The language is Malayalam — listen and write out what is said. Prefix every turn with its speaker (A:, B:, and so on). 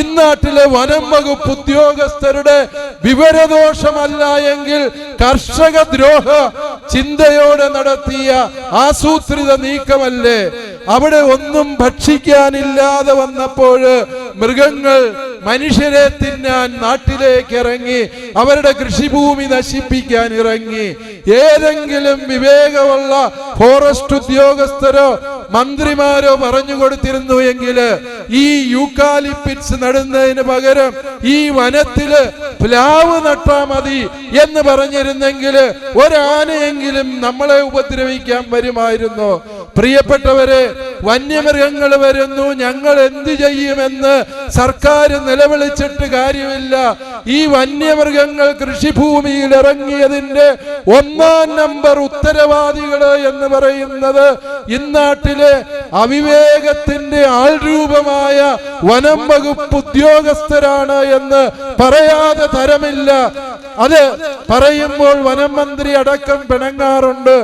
A: ഇന്നാട്ടിലെ വനം വകുപ്പ് ഉദ്യോഗസ്ഥരുടെ വിവരദോഷമല്ല എങ്കിൽ കർഷക ദ്രോഹ ചിന്തയോടെ നടത്തിയ ആസൂത്രിത നീക്കമല്ലേ? അവിടെ ഒന്നും ഭക്ഷിക്കാനില്ലാതെ വന്നപ്പോൾ മൃഗങ്ങൾ മനുഷ്യരെ തിന്നാൻ നാട്ടിലേക്ക് ഇറങ്ങി അവരുടെ കൃഷിഭൂമി നശിപ്പിക്കാൻ ഇറങ്ങി. ഏതെങ്കിലും വിവേകമുള്ള ഫോറസ്റ്റ് ഉദ്യോഗസ്ഥരോ മന്ത്രിമാരോ പറഞ്ഞു കൊടുത്തിരുന്നു എങ്കിൽ ഈ യൂക്കാലിപ്പിറ്റ്സ് നടുന്നതിന് പകരം ഈ വനത്തിൽ പ്ലാവ് നട്ടാ മതി എന്ന് പറഞ്ഞിരുന്നെങ്കിൽ ഒരാനയെങ്കിലും നമ്മളെ ഉപദ്രവിക്കാൻ വരുമായിരുന്നു. പ്രിയപ്പെട്ടവരെ വന്യമൃഗങ്ങൾ വരുന്നു ഞങ്ങൾ എന്തു ചെയ്യുമെന്ന് സർക്കാർ നിലവിളിച്ചിട്ട് കാര്യമില്ല. ഈ വന്യമൃഗങ്ങൾ കൃഷിഭൂമിയിൽ ഇറങ്ങിയതിന്റെ ഒന്നാം നമ്പർ ഉത്തരവാദികൾ എന്ന് പറയുന്നത് ഇന്നാട്ടിലെ അവിവേകത്തിന്റെ ആൾരൂപമായ വനം വകുപ്പ് ഉദ്യോഗസ്ഥരാണ് എന്ന് പറയാതെ തരമില്ല. അത് പറയുമ്പോൾ വനം മന്ത്രി അടക്കം പിണങ്ങാറുണ്ട്.